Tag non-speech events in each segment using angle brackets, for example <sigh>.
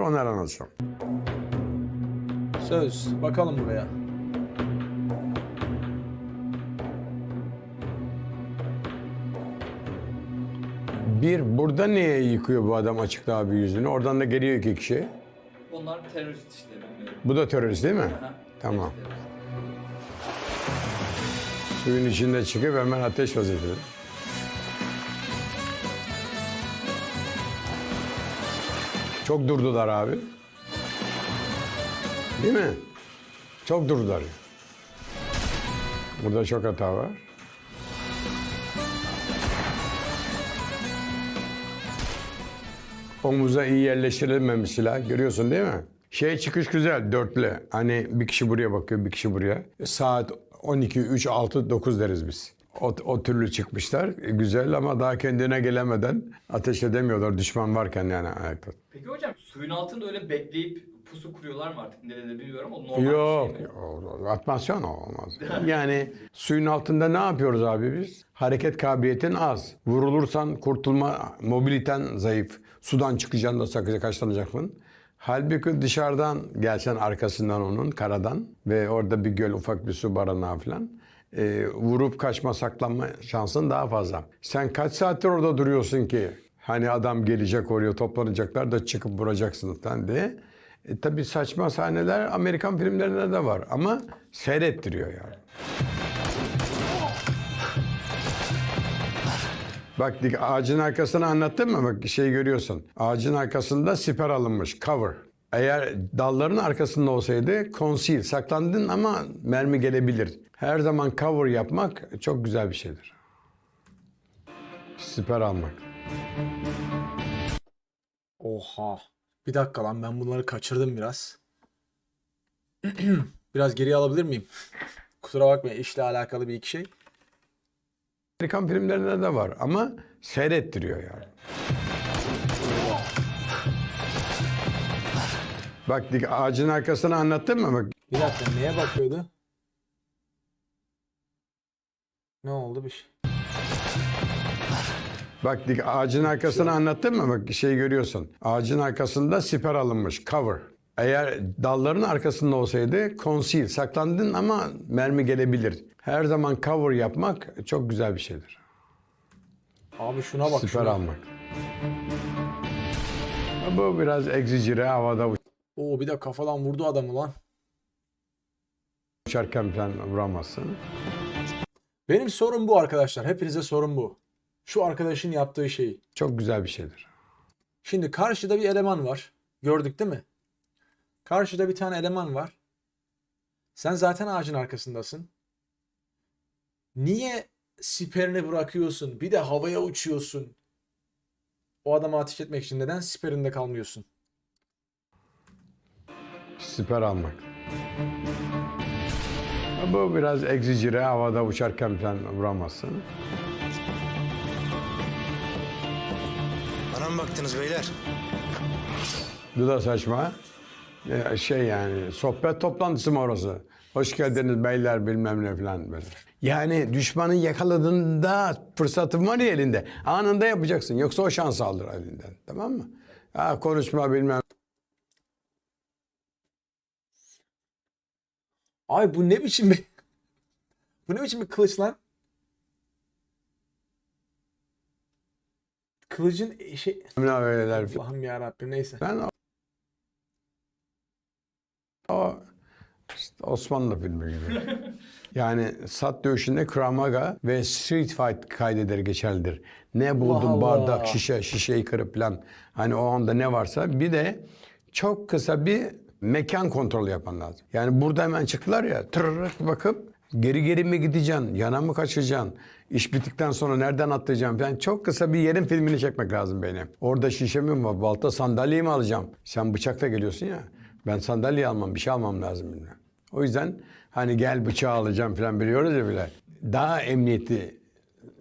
Onu her anlatacağım. Söz. Bakalım buraya. Bir, burada niye yıkıyor bu adam açıkta abi yüzünü? Oradan da geliyor iki kişi. Onlar terörist işte. Bu da terörist değil mi? Aha, Tamam. terörist. Suyun içinde çıkıp hemen ateş vaziyeti. Çok durdular abi. Değil mi? Çok durdular. Burada çok hata var. Omuza iyi yerleştirilmemiş silah. Görüyorsun değil mi? Şey çıkış güzel dörtlü. Hani bir kişi buraya bakıyor, bir kişi buraya. Saat 12, 3, 6, 9 deriz biz. O, o türlü çıkmışlar. Güzel ama daha kendine gelemeden ateş edemiyorlar düşman varken yani ayakta. Peki hocam suyun altında öyle bekleyip pusu kuruyorlar mı artık ne denir bilmiyorum. O normal Yok, bir şey mi? o- atmasyon olmaz. Yani suyun altında ne yapıyoruz abi biz? Hareket kabiliyetin az. Vurulursan kurtulma, mobiliten zayıf. Sudan çıkacaksın da sakıca kaçlanacaksın. Halbuki dışarıdan gelsen arkasından onun karadan ve orada bir göl ufak bir su barınağı falan e, vurup kaçma saklanma şansın daha fazla. Sen kaç saattir orada duruyorsun ki hani adam gelecek oraya toplanacaklar da çıkıp vuracaksın falan diye. E, tabii saçma sahneler Amerikan filmlerinde de var ama seyrettiriyor yani. Bak ağacın arkasını anlattım mı? Bak şey görüyorsun. Ağacın arkasında siper alınmış. Cover. Eğer dalların arkasında olsaydı conceal. Saklandın ama mermi gelebilir. Her zaman cover yapmak çok güzel bir şeydir. Siper almak. Oha. Bir dakika lan ben bunları kaçırdım biraz. <clears throat> biraz geriye alabilir miyim? <laughs> Kusura bakmayın işle alakalı bir iki şey. Amerikan filmlerinde de var ama seyrettiriyor yani. Bak ağacın arkasını anlattım mı? Bak Bir dakika neye bakıyordu? Ne oldu bir şey? Bak dik- ağacın arkasını anlattım mı? Bak şey görüyorsun. Ağacın arkasında siper alınmış. Cover. Eğer dalların arkasında olsaydı conceal. Saklandın ama mermi gelebilir. Her zaman cover yapmak çok güzel bir şeydir. Abi şuna bak siper şuna. almak. Bu biraz egzicire havada Oo bir de kafadan vurdu adamı lan. uçarken falan vuramazsın. Benim sorum bu arkadaşlar. Hepinize sorum bu. Şu arkadaşın yaptığı şeyi. Çok güzel bir şeydir. Şimdi karşıda bir eleman var. Gördük değil mi? Karşıda bir tane eleman var. Sen zaten ağacın arkasındasın. Niye siperini bırakıyorsun? Bir de havaya uçuyorsun. O adama ateş etmek için neden siperinde kalmıyorsun? Siper almak. Bu biraz egzicire havada uçarken falan vuramazsın. Bana mı baktınız beyler? Bu da saçma. Ee, Şey yani sohbet toplantısı mı orası? Hoş geldiniz beyler bilmem ne falan böyle. Yani düşmanı yakaladığında fırsatın var ya elinde. Anında yapacaksın. Yoksa o şans alır elinden. Tamam mı? Ha, konuşma bilmem. Ay bu ne biçim bir... <laughs> bu ne biçim bir kılıç lan? Kılıcın şey... ne öyleler falan. Allah'ım ya Rabbim neyse. Ben o, işte Osmanlı filmi gibi. <laughs> yani sat dövüşünde kramaga ve street fight kaydeleri geçerlidir. Ne buldun Allah. bardak, şişe, şişeyi kırıp falan. Hani o anda ne varsa. Bir de çok kısa bir mekan kontrolü yapan lazım. Yani burada hemen çıktılar ya tırırırt bakıp geri geri mi gideceksin, yana mı kaçacaksın, iş bittikten sonra nereden atlayacaksın falan. Çok kısa bir yerin filmini çekmek lazım benim. Orada şişe mi var, balta sandalyeyi mi alacağım? Sen bıçakla geliyorsun ya. Ben sandalye almam, bir şey almam lazım bilmem. O yüzden hani gel bıçağı alacağım falan biliyoruz ya bile. Daha emniyetli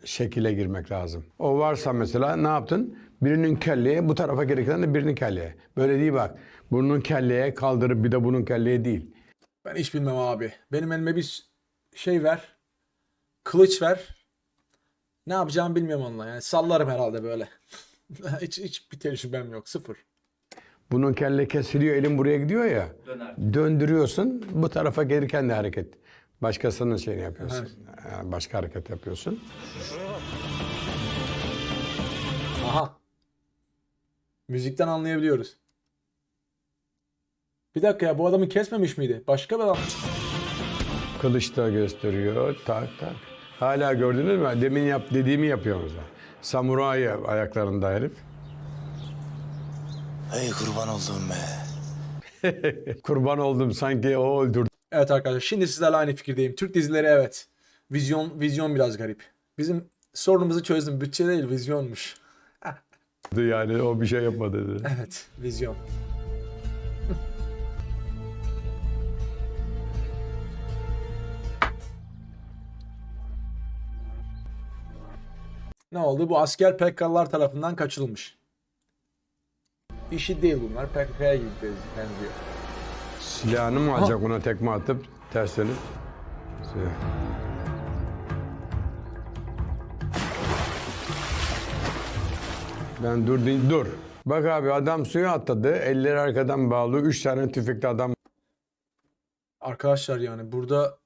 şekile girmek lazım. O varsa mesela ne yaptın? Birinin kelleye bu tarafa gerekirken de birinin kelleye. Böyle değil bak. Bunun kelleye kaldırıp bir de bunun kelleye değil. Ben hiç bilmem abi. Benim elime bir şey ver. Kılıç ver. Ne yapacağımı bilmiyorum onunla. Yani sallarım herhalde böyle. <laughs> hiç hiç bir tecrübem yok. Sıfır. Bunun kelle kesiliyor, elin buraya gidiyor ya. Döner. Döndürüyorsun, bu tarafa gelirken de hareket. Başkasının şeyini yapıyorsun. Yani başka hareket yapıyorsun. Aha. Müzikten anlayabiliyoruz. Bir dakika ya bu adamı kesmemiş miydi? Başka bir adam. Kılıç da gösteriyor. Tak tak. Hala gördünüz mü? Demin yap dediğimi yapıyor mesela. Samuray ayaklarında herif. Ey kurban olduğum be. <laughs> Kurban oldum sanki o öldürdü Evet arkadaşlar şimdi sizlerle aynı fikirdeyim. Türk dizileri evet. Vizyon vizyon biraz garip. Bizim sorunumuzu çözdüm. Bütçe değil vizyonmuş. <laughs> yani o bir şey yapmadı dedi. Evet vizyon. Ne oldu? Bu asker PKK'lar tarafından kaçırılmış. İşi değil bunlar. PKK'ya gibi benziyor. Silahını mı alacak ona tekme atıp ters dönüp? Silah. Ben dur dur. Bak abi adam suya atladı. Elleri arkadan bağlı. Üç tane tüfekli adam Arkadaşlar yani burada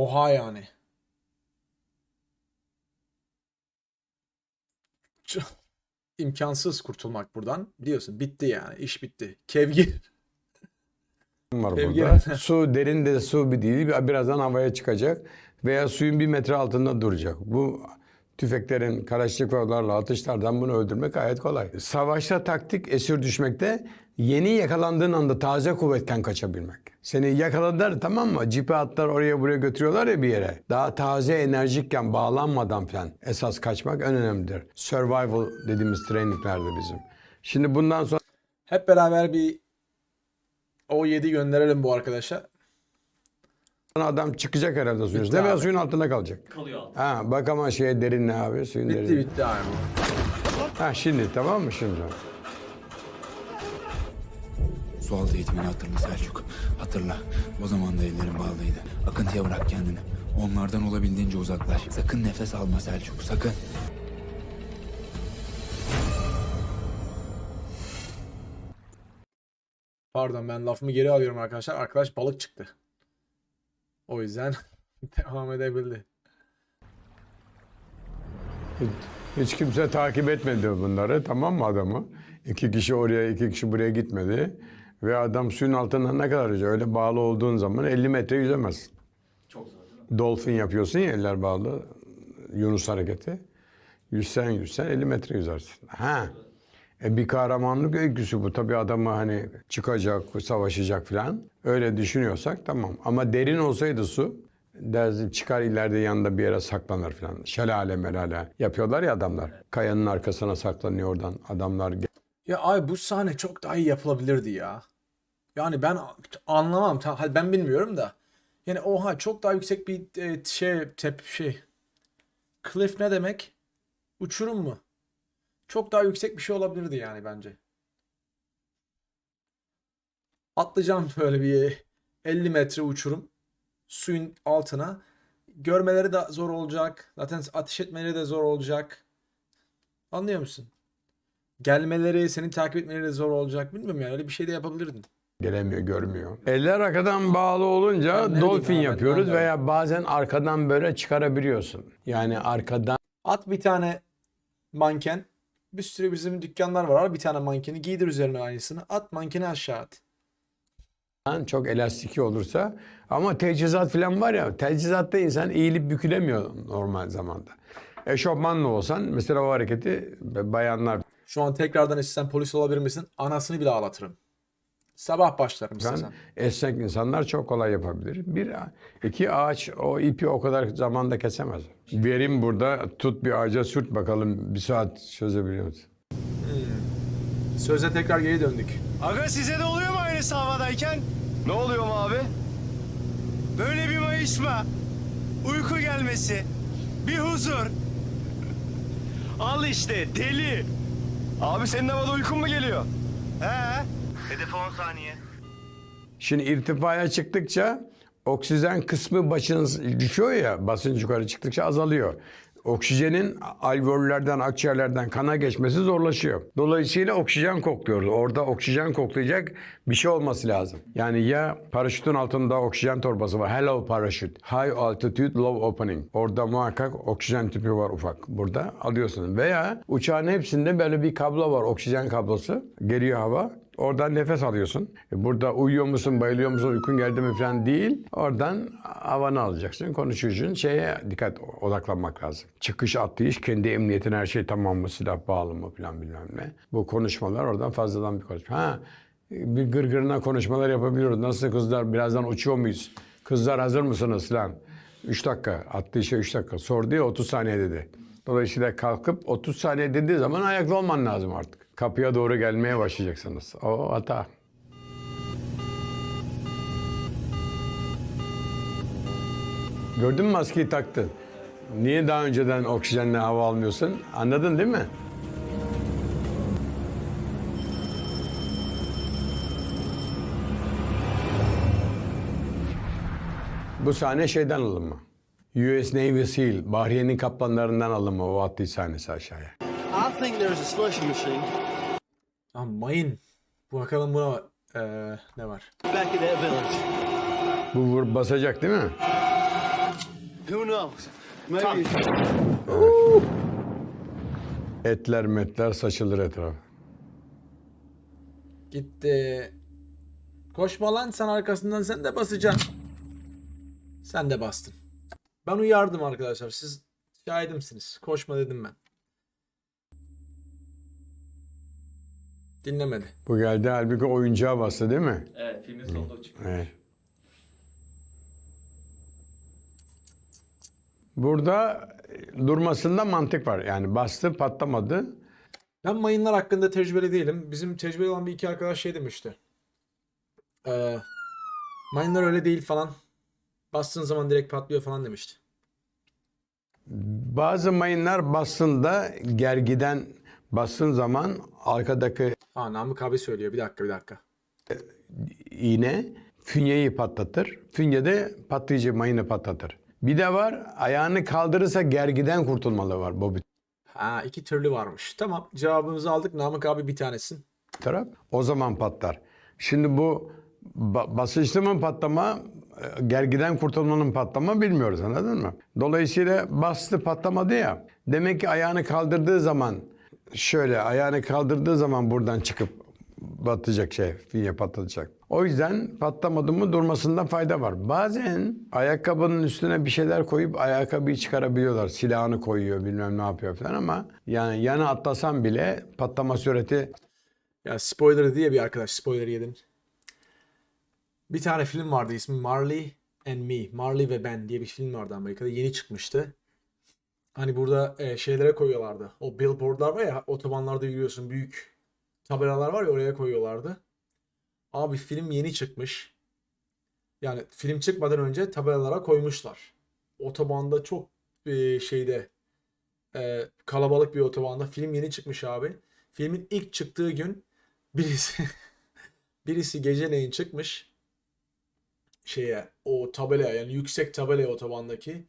Oha yani. İmkansız kurtulmak buradan. Biliyorsun bitti yani. iş bitti. Kevgir. var Sevgili- burada. <laughs> su derin de su bir değil. Birazdan havaya çıkacak. Veya suyun bir metre altında duracak. Bu tüfeklerin, karaşnikovlarla atışlardan bunu öldürmek gayet kolay. Savaşta taktik esir düşmekte yeni yakalandığın anda taze kuvvetken kaçabilmek. Seni yakaladılar tamam mı? Cipe atlar oraya buraya götürüyorlar ya bir yere. Daha taze enerjikken bağlanmadan falan esas kaçmak en önemlidir. Survival dediğimiz traininglerde bizim. Şimdi bundan sonra Hep beraber bir O7 gönderelim bu arkadaşa. adam çıkacak herhalde suyun üstüne veya abi. suyun altında kalacak. Kalıyor altı. Ha bak ama şeye derin ne abi suyun Bitti derin. bitti abi. Ha şimdi tamam mı şimdi? Sualtı eğitimini hatırla Selçuk. Hatırla. O zaman da ellerin bağlıydı. Akıntıya bırak kendini. Onlardan olabildiğince uzaklaş. Sakın nefes alma Selçuk. Sakın. Pardon ben lafımı geri alıyorum arkadaşlar. Arkadaş balık çıktı. O yüzden <laughs> devam edebildi. Hiç, hiç kimse takip etmedi bunları tamam mı adamı? İki kişi oraya iki kişi buraya gitmedi. Ve adam suyun altından ne kadar yüzüyor? Öyle bağlı olduğun zaman 50 metre yüzemez. Çok zor değil mi? Dolphin yapıyorsun ya eller bağlı. Yunus hareketi. Yüzsen yüzsen 50 metre yüzersin. Ha. E bir kahramanlık öyküsü bu. Tabii adamı hani çıkacak, savaşacak falan. Öyle düşünüyorsak tamam. Ama derin olsaydı su dersin çıkar ileride yanında bir yere saklanır falan. Şelale melale yapıyorlar ya adamlar. Kayanın arkasına saklanıyor oradan adamlar. Ya ay bu sahne çok daha iyi yapılabilirdi ya. Yani ben anlamam. Ben bilmiyorum da. Yani oha çok daha yüksek bir e, şey tep şey. Cliff ne demek? Uçurum mu? Çok daha yüksek bir şey olabilirdi yani bence. Atlayacağım böyle bir 50 metre uçurum. Suyun altına. Görmeleri de zor olacak. Zaten ateş etmeleri de zor olacak. Anlıyor musun? Gelmeleri, seni takip etmeleri de zor olacak. Bilmiyorum yani öyle bir şey de yapabilirdin. Gelemiyor, görmüyor. Eller arkadan bağlı olunca bileyim abi, yapıyoruz ben veya bazen arkadan böyle çıkarabiliyorsun. Yani arkadan At bir tane manken. Bir sürü bizim dükkanlar var. Al bir tane mankeni giydir üzerine aynısını. At mankeni aşağı at. çok elastiki olursa ama teçhizat falan var ya teçhizatta insan eğilip bükülemiyor normal zamanda. Eşofmanla olsan mesela o hareketi bayanlar Şu an tekrardan istesen polis olabilir misin? Anasını bile ağlatırım. Sabah başlarım istesen. esnek insanlar çok kolay yapabilir. Bir, iki ağaç o ipi o kadar zamanda kesemez. Verim burada tut bir ağaca sürt bakalım bir saat çözebiliyor musun? Söze tekrar geri döndük. Aga size de oluyor mu aynısı havadayken? Ne oluyor mu abi? Böyle bir mayışma, uyku gelmesi, bir huzur. Al işte deli. Abi senin havada uykun mu geliyor? He. Hedef 10 saniye. Şimdi irtifaya çıktıkça oksijen kısmı başınız düşüyor ya basınç yukarı çıktıkça azalıyor. Oksijenin alveollerden, akciğerlerden kana geçmesi zorlaşıyor. Dolayısıyla oksijen kokluyoruz. Orada oksijen koklayacak bir şey olması lazım. Yani ya paraşütün altında oksijen torbası var. Hello parachute. High altitude low opening. Orada muhakkak oksijen tüpü var ufak. Burada alıyorsunuz. Veya uçağın hepsinde böyle bir kablo var. Oksijen kablosu. Geliyor hava. Oradan nefes alıyorsun. E, Burada uyuyor musun, bayılıyor musun, uykun geldi mi falan değil. Oradan havanı alacaksın, konuşacaksın. Şeye dikkat odaklanmak lazım. Çıkış atlayış, kendi emniyetin her şey tamam mı, silah bağlı mı falan bilmem ne. Bu konuşmalar oradan fazladan bir konuşma. Ha, bir gırgırına konuşmalar yapabiliyoruz. Nasıl kızlar, birazdan uçuyor muyuz? Kızlar hazır mısınız falan. 3 dakika, atlayışa 3 dakika. Sordu ya 30 saniye dedi. Dolayısıyla kalkıp 30 saniye dediği zaman ayakta olman lazım artık. Kapıya doğru gelmeye başlayacaksınız. O hata. Gördün mü maskeyi taktın? Niye daha önceden oksijenle hava almıyorsun? Anladın değil mi? Bu sahne şeyden alınma. US Navy SEAL, Bahriye'nin kaplanlarından alınma o attığı sahnesi aşağıya. I think there's a slushy machine Lan mayın. Bakalım buna eee, ne var? back at that village. Bu vur basacak değil mi? Who knows? Maybe. Etler metler saçılır etraf. Gitti. Koşma lan sen arkasından sen de basacaksın. Sen de bastın. Ben uyardım arkadaşlar. Siz şahidimsiniz. Koşma dedim ben. Dinlemedi. Bu geldi halbuki oyuncağa bastı değil mi? Evet filmin sonunda o çıkıyor. Evet. Burada durmasında mantık var. Yani bastı patlamadı. Ben mayınlar hakkında tecrübeli değilim. Bizim tecrübeli olan bir iki arkadaş şey demişti. Ee, mayınlar öyle değil falan. Bastığın zaman direkt patlıyor falan demişti. Bazı mayınlar bastığında gergiden bastığın zaman arkadaki Ha Namık abi söylüyor. Bir dakika bir dakika. iğne fünyeyi patlatır. Fünye de patlayıcı mayını patlatır. Bir de var ayağını kaldırırsa gergiden kurtulmalı var bu bir Ha iki türlü varmış. Tamam cevabımızı aldık. Namık abi bir tanesin. taraf. O zaman patlar. Şimdi bu ba- basınçlı mı patlama, gergiden kurtulmanın patlama bilmiyoruz anladın mı? Dolayısıyla bastı patlamadı ya. Demek ki ayağını kaldırdığı zaman şöyle ayağını kaldırdığı zaman buradan çıkıp batacak şey, finye patlayacak. O yüzden patlamadı mı durmasında fayda var. Bazen ayakkabının üstüne bir şeyler koyup ayakkabıyı çıkarabiliyorlar. Silahını koyuyor bilmem ne yapıyor falan ama yani yana atlasan bile patlama süreti Ya spoiler diye bir arkadaş spoiler yedin. Bir tane film vardı ismi Marley and Me. Marley ve Ben diye bir film vardı Amerika'da. Yeni çıkmıştı. Hani burada e, şeylere koyuyorlardı. O billboardlar var ya otobanlarda yürüyorsun büyük tabelalar var ya oraya koyuyorlardı. Abi film yeni çıkmış. Yani film çıkmadan önce tabelalara koymuşlar. Otobanda çok e, şeyde e, kalabalık bir otobanda film yeni çıkmış abi. Filmin ilk çıktığı gün birisi <laughs> birisi geceleyin çıkmış şeye o tabelaya yani yüksek tabelaya otobandaki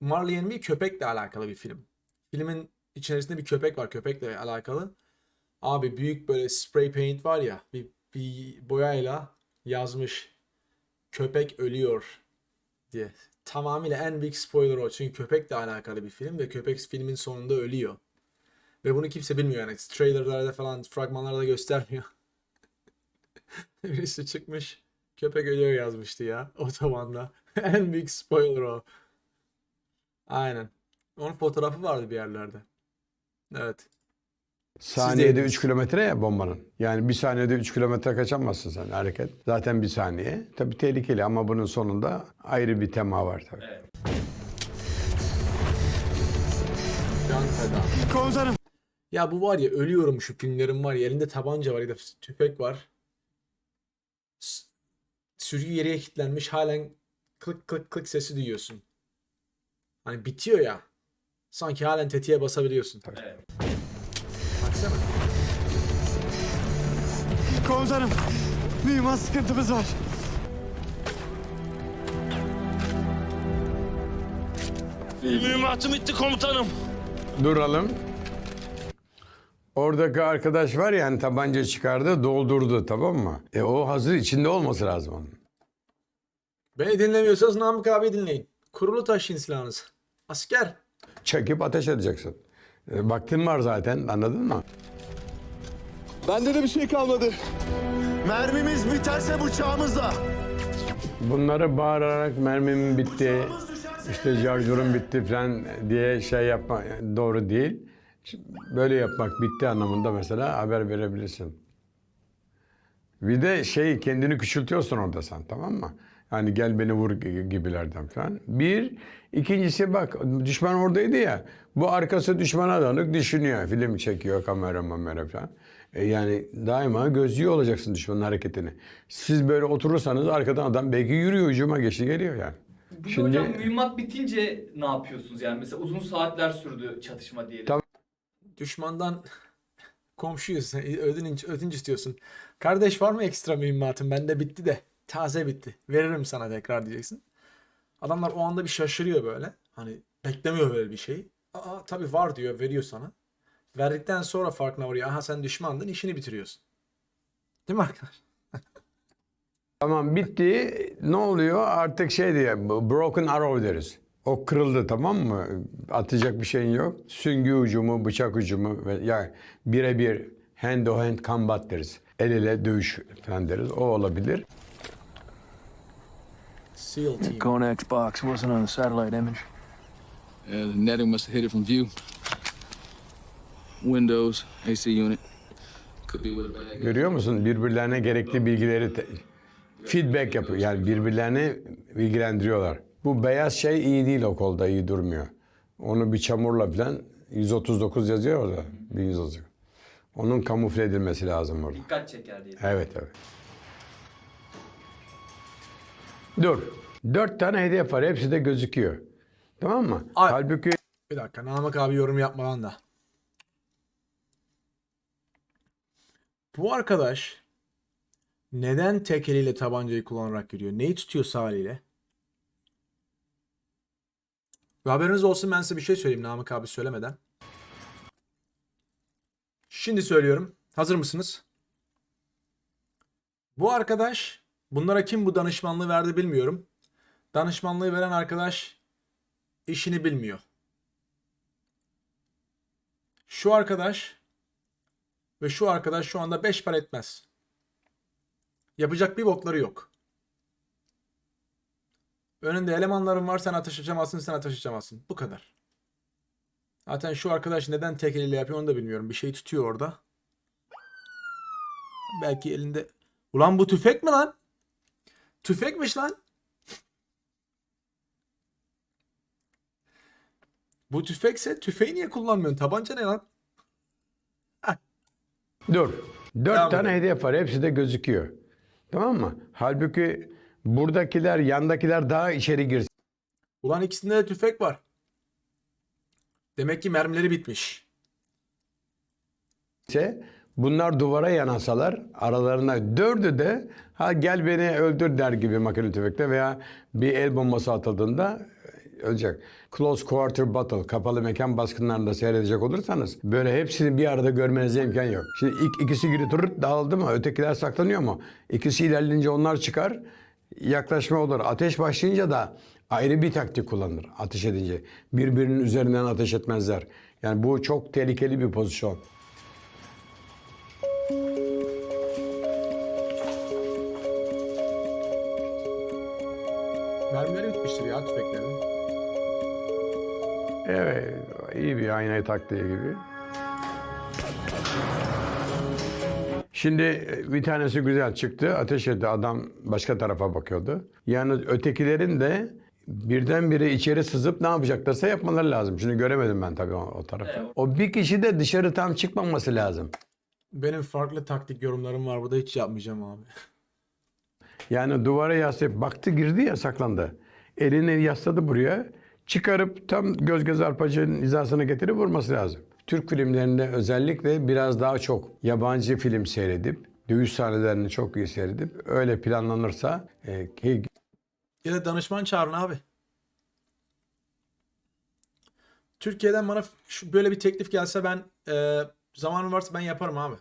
Marley and Me köpekle alakalı bir film. Filmin içerisinde bir köpek var köpekle alakalı. Abi büyük böyle spray paint var ya bir, bir boyayla yazmış köpek ölüyor diye. Tamamıyla en büyük spoiler o. Çünkü köpekle alakalı bir film ve köpek filmin sonunda ölüyor. Ve bunu kimse bilmiyor yani. Trailerlarda falan, fragmanlarda göstermiyor. <laughs> Birisi çıkmış. Köpek ölüyor yazmıştı ya. <laughs> Otobanda. en büyük spoiler o. Aynen. Onun fotoğrafı vardı bir yerlerde. Evet. Saniyede yediniz. 3 kilometre ya bombanın. Yani bir saniyede 3 kilometre kaçamazsın sen hareket. Zaten bir saniye. Tabii tehlikeli ama bunun sonunda ayrı bir tema var tabii. Evet. Can feda. Komutanım. Ya bu var ya ölüyorum şu filmlerin var ya elinde tabanca var ya da tüfek var. Sürgü yere kilitlenmiş halen klık klık klık sesi duyuyorsun. Hani bitiyor ya. Sanki halen tetiğe basabiliyorsun. Evet. Baksana. Komutanım. Mühimmat sıkıntımız var. Mühimmatım bitti komutanım. Duralım. Oradaki arkadaş var ya hani tabanca çıkardı doldurdu tamam mı? E o hazır içinde olması lazım onun. Beni dinlemiyorsanız Namık abi dinleyin. Kurulu taşıyın silahınızı. Asker. Çekip ateş edeceksin. E, vaktin var zaten anladın mı? Bende de bir şey kalmadı. Mermimiz biterse bıçağımızla. Bunları bağırarak mermim bitti, işte şarjörüm bitti falan diye şey yapma doğru değil. Böyle yapmak bitti anlamında mesela haber verebilirsin. Bir de şey kendini küçültüyorsun orada sen tamam mı? Yani gel beni vur gi- gibilerden falan. Bir, ikincisi bak düşman oradaydı ya. Bu arkası düşmana dönük düşünüyor. Film çekiyor kamera mamera falan. E yani daima gözlüyor olacaksın düşmanın hareketini. Siz böyle oturursanız arkadan adam belki yürüyor hücuma geçti geliyor yani. Burada Şimdi- hocam mühimmat bitince ne yapıyorsunuz yani? Mesela uzun saatler sürdü çatışma diyelim. Tamam. Düşmandan <laughs> komşuyuz. Ödünç, ödünç istiyorsun. Kardeş var mı ekstra mühimmatın? Bende bitti de. Taze bitti. Veririm sana tekrar diyeceksin. Adamlar o anda bir şaşırıyor böyle. Hani beklemiyor böyle bir şey. Aa tabii var diyor veriyor sana. Verdikten sonra farkına varıyor. Aha sen düşmandın işini bitiriyorsun. Değil mi arkadaş? <laughs> Tamam bitti. Ne oluyor? Artık şey diye broken arrow deriz. O kırıldı tamam mı? Atacak bir şeyin yok. Süngü ucumu, bıçak ucumu ve yani birebir hand to hand combat deriz. El ele dövüş falan deriz. O olabilir. SEAL Team. Konax box wasn't on the satellite image. Uh, the netting must have hit it from view. Windows, AC unit. Could be with a bag. Görüyor musun? Birbirlerine gerekli bilgileri te- feedback yapıyor. Yani birbirlerini bilgilendiriyorlar. Bu beyaz şey iyi değil o kolda, iyi durmuyor. Onu bir çamurla falan 139 yazıyor orada. 1100 yazıyor. Onun kamufle edilmesi lazım orada. Dikkat çeker diye. Evet evet. Dur. Dört tane hedef var. Hepsi de gözüküyor. Tamam mı? Ay- Halbuki Bir dakika Namık abi yorum yapmadan da. Bu arkadaş neden tek eliyle tabancayı kullanarak giriyor? Neyi tutuyor sağ eliyle? Ve haberiniz olsun ben size bir şey söyleyeyim Namık abi söylemeden. Şimdi söylüyorum. Hazır mısınız? Bu arkadaş bunlara kim bu danışmanlığı verdi bilmiyorum. Danışmanlığı veren arkadaş işini bilmiyor. Şu arkadaş ve şu arkadaş şu anda 5 para etmez. Yapacak bir bokları yok. Önünde elemanların var sen ateş açamazsın sen ateş açamazsın. Bu kadar. Zaten şu arkadaş neden tek eliyle yapıyor onu da bilmiyorum. Bir şey tutuyor orada. Belki elinde... Ulan bu tüfek mi lan? Tüfekmiş lan. Bu tüfekse tüfeği niye kullanmıyorsun? Tabanca ne lan? dur. Dört Tamam. tane hedef var. Hepsi de gözüküyor. Tamam mı? Halbuki buradakiler, yandakiler daha içeri girse Ulan ikisinde de tüfek var. Demek ki mermileri bitmiş. Bunlar duvara yanasalar aralarına dördü de ha gel beni öldür der gibi makine tüfekte veya bir el bombası atıldığında e, ölecek. Close quarter battle, kapalı mekan baskınlarında seyredecek olursanız böyle hepsini bir arada görmenize imkan yok. Şimdi ilk ikisi tırırt dağıldı mı? Ötekiler saklanıyor mu? İkisi ilerleyince onlar çıkar. Yaklaşma olur. Ateş başlayınca da ayrı bir taktik kullanılır ateş edince. Birbirinin üzerinden ateş etmezler. Yani bu çok tehlikeli bir pozisyon. Mermileri bitmiştir ya tüfeklerin. Evet, iyi bir aynayı taktiği gibi. Şimdi e, bir tanesi güzel çıktı, ateş etti. Adam başka tarafa bakıyordu. Yani ötekilerin de birdenbire içeri sızıp ne yapacaklarsa yapmaları lazım. Şimdi göremedim ben tabii o, o tarafı. Evet. O bir kişi de dışarı tam çıkmaması lazım. Benim farklı taktik yorumlarım var. Burada hiç yapmayacağım abi. <laughs> Yani duvara yaslayıp baktı girdi ya saklandı. Elini yasladı buraya. Çıkarıp tam göz göz arpacının hizasına getirip vurması lazım. Türk filmlerinde özellikle biraz daha çok yabancı film seyredip, dövüş sahnelerini çok iyi seyredip öyle planlanırsa e, ki Ya da danışman çağırın abi. Türkiye'den bana şu böyle bir teklif gelse ben e, zamanım varsa ben yaparım abi.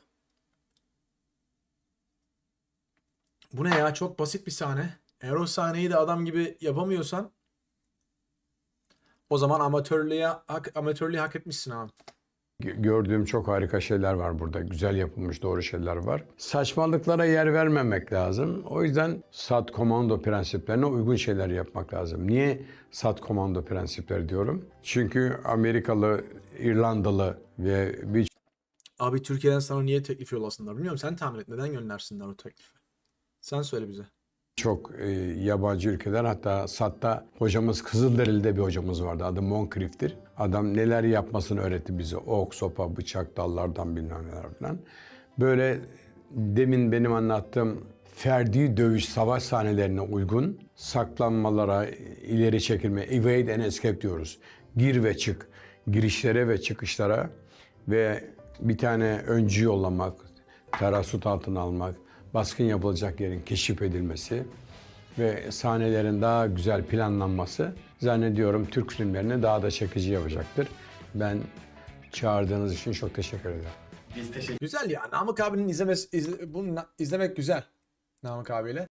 Bu ne ya? Çok basit bir sahne. Eğer o sahneyi de adam gibi yapamıyorsan o zaman amatörlüğe hak, amatörlüğü hak etmişsin abi. Gördüğüm çok harika şeyler var burada. Güzel yapılmış doğru şeyler var. Saçmalıklara yer vermemek lazım. O yüzden sat komando prensiplerine uygun şeyler yapmak lazım. Niye sat komando prensipleri diyorum? Çünkü Amerikalı, İrlandalı ve bir Abi Türkiye'den sana niye teklif yollasınlar bilmiyorum. Sen tahmin et. Neden göndersinler o teklifi? Sen söyle bize. çok e, yabancı ülkeler hatta SAT'ta hocamız Kızılderili'de bir hocamız vardı. Adı Moncrief'tir. Adam neler yapmasını öğretti bize. Ok, sopa, bıçak, dallardan bilmem neler falan. Böyle demin benim anlattığım ferdi dövüş savaş sahnelerine uygun saklanmalara, ileri çekilme, evade and escape diyoruz. Gir ve çık. Girişlere ve çıkışlara ve bir tane öncü yollamak, terasut altına almak, baskın yapılacak yerin keşif edilmesi ve sahnelerin daha güzel planlanması zannediyorum Türk filmlerini daha da çekici yapacaktır. Ben çağırdığınız için çok teşekkür ederim. Biz teşekkür Güzel ya. Namık abinin izlemesi, izle- bunu izlemek güzel. Namık abiyle.